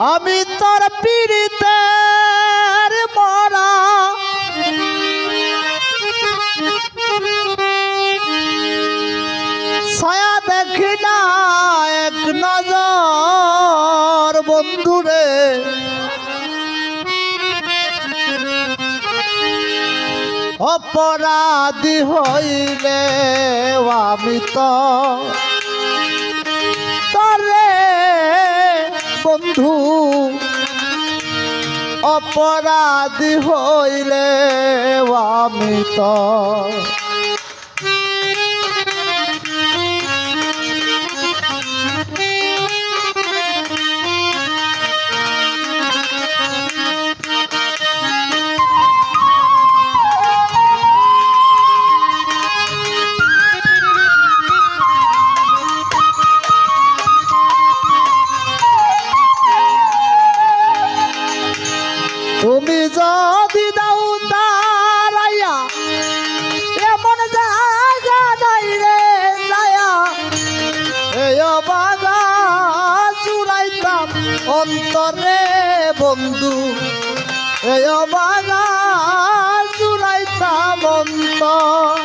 আমি তোর পীড়িতের মরা। ছায়া দেখি না এক নজর বন্ধুরে। অপরাধী হইলে আমি তো অপরাধী হইলে আমি তো অন্তরে বন্ধু এই অন্তর।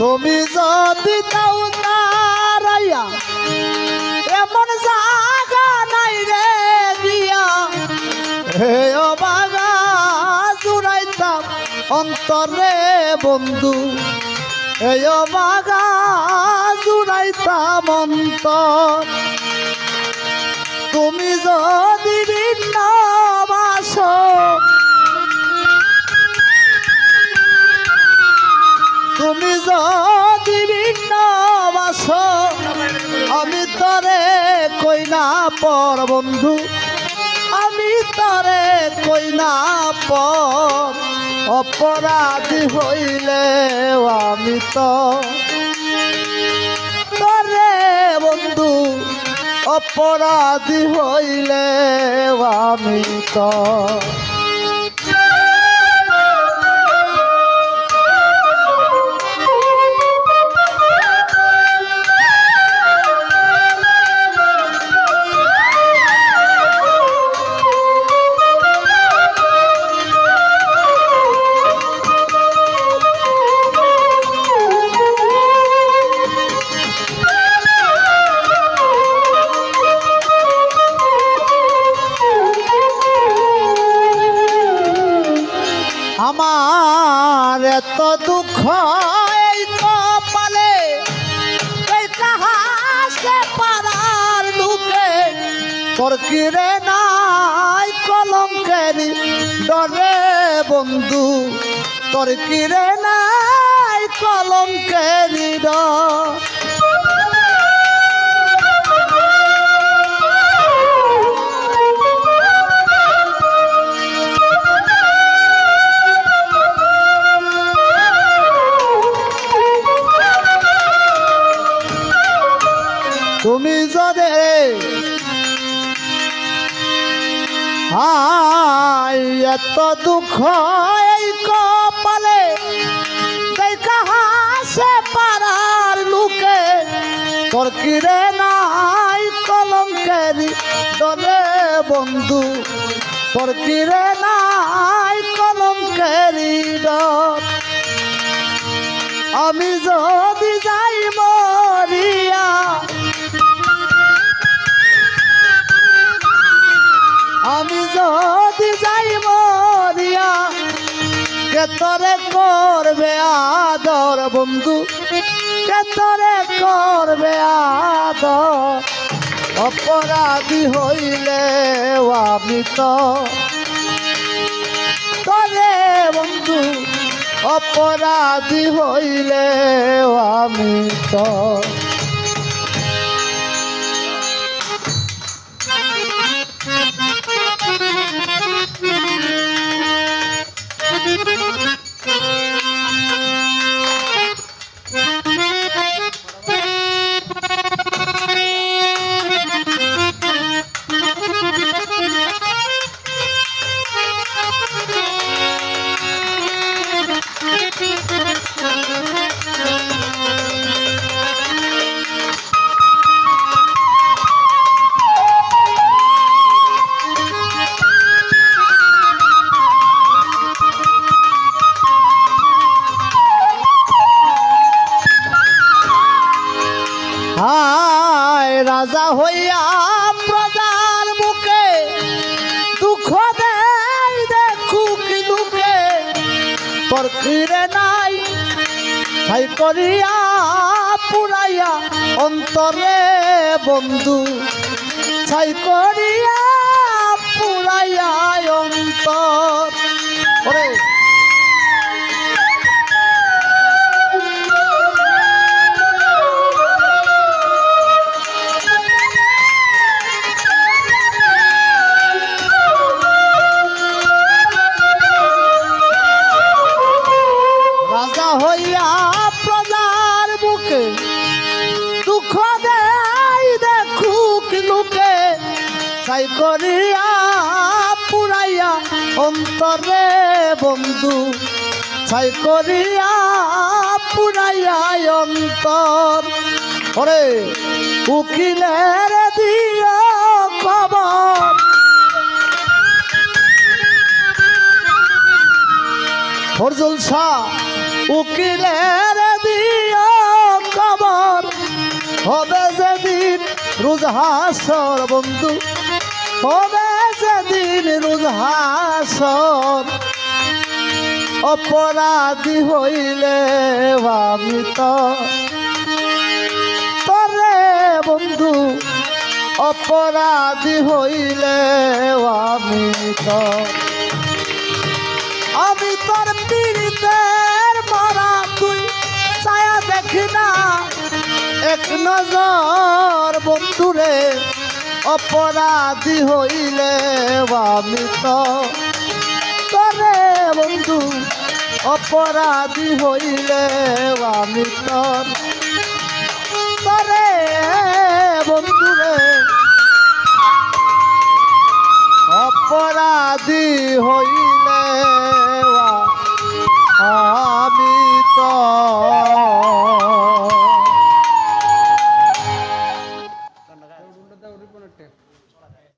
তুমি যদি দাও তারাইয়া অন্তরে বন্ধু। হে বাগা অন্তর। তুমি যদি ভিন্ন তুমি যদি ভিন্ন আমি তরে কই না পর বন্ধু। না পর অপরাধী হইলে আমি তো। তরে বন্ধু অপরাধী হইলে আমি তো। আমার এত দুঃখ এই কপালে, এই কাহাসে পারার লুকে তোর কিরে নাই কলঙ্কের ডরে বন্ধু, তোর কিরে নাই কলঙ্কের ডর। এত দুঃখ এই কপালে দেখা হাসে পারার লুকে, তোর কিরে নাই কলঙ্কের ডরে বন্ধু, তোর কিরে নাই কে তোরে করবে আদর বন্ধু? কে তোরে করবে আদর? অপরাধী হইলে আমি তোরে বন্ধু, অপরাধী হইলে আমি তো ফিরে নাই। ছাই করিয়া পুরাইয়া অন্তরে বন্ধু। ছাই করিয়া পুরাইয়া চাই করিয়া পুরাইয়া অন্তরে বন্ধু। ছাই করিয়া পুরাইয়া অন্তর। ওরে, উকিলের দিয়া খবর। ফরজুল শাহ, উকিলের দিও খবর। হবে যেদিন রোজ হাসর বন্ধু। হবে যেদিন রোজ হাসর। অপরাধী হইলে আমি তো তরে বন্ধু, অপরাধী হইলে আমি আমি তোর পীড়িতের মারা তুই, ছায়া দেখি না। এক নজর বন্ধুরে অপরাধী হইলে আমি তরে বন্ধু। অপরাধী হইলে আমি তরে বন্ধু রে। অপরাধী হইলে আ